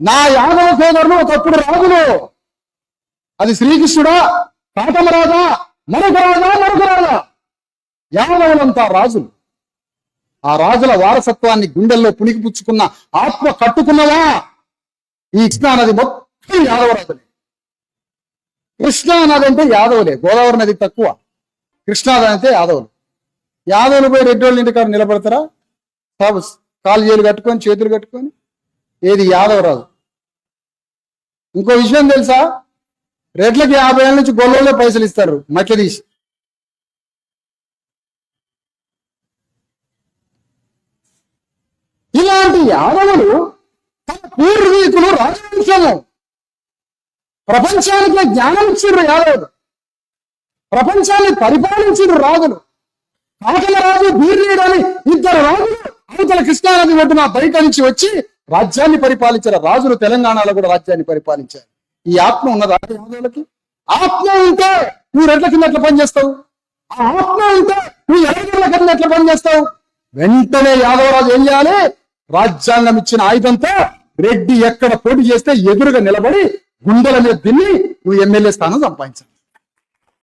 నా యాదవ సోదరులు ఒకప్పుడు రాజులు. అది శ్రీకృష్ణుడా కాటమరాజా మరొక రాజా మరొక రాజా. యాదవులంతా రాజులు. ఆ రాజుల వారసత్వాన్ని గుండెల్లో పుణికి పుచ్చుకున్న ఆత్మ కట్టుకున్నవా ఈ కృష్ణానది మొత్తం యాదవ రాజులే. కృష్ణా నది అంటే యాదవులే గోదావరి నది తక్కువ. కృష్ణానది అంటే యాదవులు. యాదవులు పోయి రెడ్డోళ్ళ ఇంటికాడ నిలబడతారా? కాలు చేతులు కట్టుకొని చేతులు కట్టుకొని? ఏది యాదవరాజు? ఇంకో విషయం తెలుసా? రెడ్లకి యాభై ఏళ్ళ నుంచి గొల్లలో పైసలు ఇస్తారు మట్లదీసి ఇలాంటి యాదవులు పూర్వీకులు రాజవంశము. ప్రపంచానికి జ్ఞానం ఇచ్చిండ్రు యాదవులు. ప్రపంచాన్ని పరిపాలించిండ్రు రాజులు. కాకల రాజు బీర్నీడు అని ఇద్దరు రాజులు అవతల కృష్ణానది ఒడ్డున బయట నుంచి వచ్చి రాజ్యాన్ని పరిపాలించారు. రాజులు తెలంగాణలో కూడా రాజ్యాన్ని పరిపాలించారు. ఈ ఆత్మ ఉన్న యాదవులకి ఆత్మ ఉంటే నువ్వు రెడ్ల కింద ఎట్లా పనిచేస్తావు ఆ ఆత్మ ఉంటే నువ్వు ఎర్రగడ్ల కింద ఎట్లా పనిచేస్తావు వెంటనే యాదవరాజు ఏం చేయాలి? రాజ్యాంగం ఇచ్చిన ఆయుధంతో రెడ్డి ఎక్కడ పోటీ చేస్తే ఎదురుగా నిలబడి గుండెల మీద దిన్ని నువ్వు ఎమ్మెల్యే స్థానం సంపాదించాలి.